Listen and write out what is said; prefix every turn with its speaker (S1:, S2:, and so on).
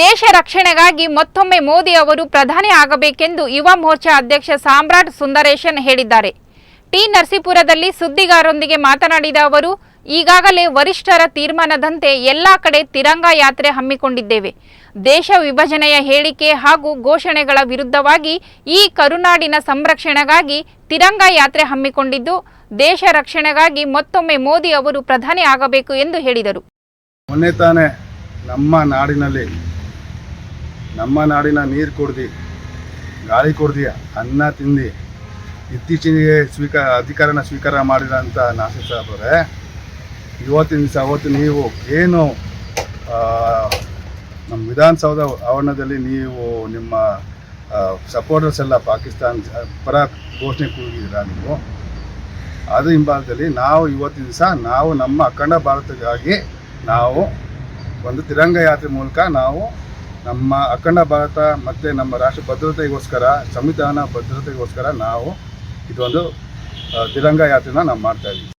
S1: ದೇಶ ರಕ್ಷಣೆಗಾಗಿ ಮತ್ತೊಮ್ಮೆ ಮೋದಿ ಅವರು ಪ್ರಧಾನಿ ಆಗಬೇಕೆಂದು ಯುವ ಮೋರ್ಚಾ ಅಧ್ಯಕ್ಷ ಸಾಮ್ರಾಟ್ ಸುಂದರೇಶನ್ ಹೇಳಿದ್ದಾರೆ. ಟಿ ನರಸೀಪುರದಲ್ಲಿ ಸುದ್ದಿಗಾರರೊಂದಿಗೆ ಮಾತನಾಡಿದ ಅವರು, ಈಗಾಗಲೇ ವರಿಷ್ಠರ ತೀರ್ಮಾನದಂತೆ ಎಲ್ಲಾ ಕಡೆ ತಿರಂಗ ಯಾತ್ರೆ ಹಮ್ಮಿಕೊಂಡಿದ್ದೇವೆ. ದೇಶ ವಿಭಜನೆಯ ಹೇಳಿಕೆ ಹಾಗೂ ಘೋಷಣೆಗಳ ವಿರುದ್ಧವಾಗಿ ಈ ಕರುನಾಡಿನ ಸಂರಕ್ಷಣೆಗಾಗಿ ತಿರಂಗ ಯಾತ್ರೆ ಹಮ್ಮಿಕೊಂಡಿದ್ದು, ದೇಶ ರಕ್ಷಣೆಗಾಗಿ ಮತ್ತೊಮ್ಮೆ ಮೋದಿ ಅವರು ಪ್ರಧಾನಿ ಆಗಬೇಕು ಎಂದು ಹೇಳಿದರು.
S2: ಮೊನ್ನೆ ತಾನೇ ನಮ್ಮ ನಾಡಿನಲ್ಲಿ ನಮ್ಮ ನಾಡಿನ ನೀರು ಕೊಡ್ದಿ, ಗಾಳಿ ಕೊಡ್ದಿ, ಅನ್ನ ತಿಂದು, ಇತ್ತೀಚಿಗೆ ಸ್ವೀಕಾರ ಅಧಿಕಾರನ ಸ್ವೀಕಾರ ಮಾಡಿದಂಥ ನಾಸಿರ್ ಅವರೇ, ಇವತ್ತಿನ ದಿವಸ, ಅವತ್ತು ನೀವು ಏನು ನಮ್ಮ ವಿಧಾನಸೌಧ ಆವರಣದಲ್ಲಿ ನೀವು ನಿಮ್ಮ ಸಪೋರ್ಟರ್ಸ್ ಎಲ್ಲ ಪಾಕಿಸ್ತಾನ ಪರ ಘೋಷಣೆ ಕೂಗಿದ್ದೀರಾ ನೀವು? ಅದು ಹಿಂಭಾಗದಲ್ಲಿ ನಾವು ಇವತ್ತಿನ ದಿವಸ, ನಾವು ನಮ್ಮ ಅಖಂಡ ಭಾರತಕ್ಕಾಗಿ ನಾವು ಒಂದು ತಿರಂಗ ಯಾತ್ರೆ ಮೂಲಕ ನಾವು ನಮ್ಮ ಅಖಂಡ ಭಾರತ ಮತ್ತು ನಮ್ಮ ರಾಷ್ಟ್ರ ಭದ್ರತೆಗೋಸ್ಕರ, ಸಂವಿಧಾನ ಭದ್ರತೆಗೋಸ್ಕರ ನಾವು ಇದೊಂದು ತಿರಂಗ ಯಾತ್ರೆನ ನಾವು ಮಾಡ್ತಾ ಇದ್ದೀವಿ